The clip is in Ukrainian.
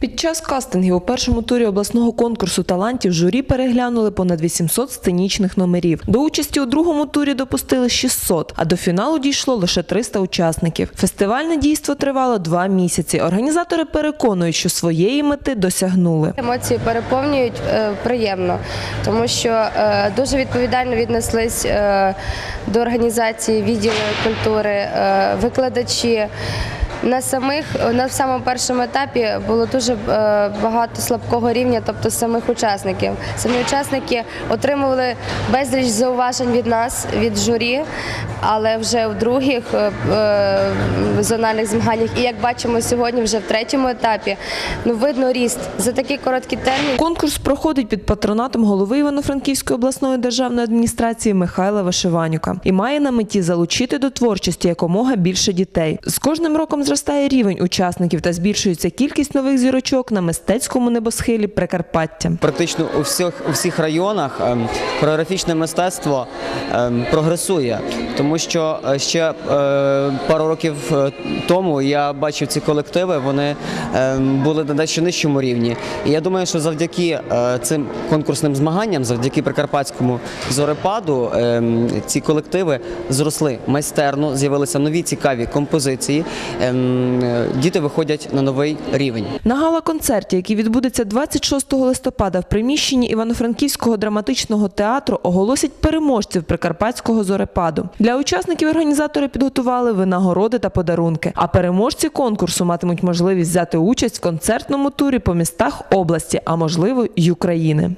Під час кастингів у першому турі обласного конкурсу талантів журі переглянули понад 800 сценічних номерів. До участі у другому турі допустили 600, а до фіналу дійшло лише 300 учасників. Фестивальне дійство тривало два місяці. Організатори переконують, що своєї мети досягнули. Емоції переповнюють е, приємно, тому що е, дуже відповідально віднеслись е, до організації відділу культури, викладачі. На самих на самому першому етапі було дуже е, багато слабкого рівня, тобто самих учасників. Самі учасники отримували безліч зауважень від нас, від журі, але вже в других е, е, зональних змаганнях, і як бачимо сьогодні, вже в третьому етапі, ну видно ріст за такий короткий термін. Конкурс проходить під патронатом голови Івано-Франківської обласної державної адміністрації Михайла Вишиванюка і має на меті залучити до творчості якомога більше дітей. З кожним роком зростає рівень учасників та збільшується кількість нових зірочок на мистецькому небосхилі Прикарпаття. Практично у всіх у всіх районах ем, хореографічне мистецтво ем, прогресує, тому що е, ще е, пару років е, тому я бачив ці колективи, вони були на дещо нижчому рівні. І я думаю, що завдяки цим конкурсним змаганням, завдяки прикарпатському зорепаду, ці колективи зросли майстерно, з'явилися нові цікаві композиції. Діти виходять на новий рівень. На гала-концерті, який відбудеться 26 листопада в приміщенні Івано-Франківського драматичного театру, оголосять переможців прикарпатського зорепаду. Для учасників організатори підготували винагороди та подарунки. А переможці конкурсу матимуть можливість взяти участь в концертному турі по містах області, а можливо й України.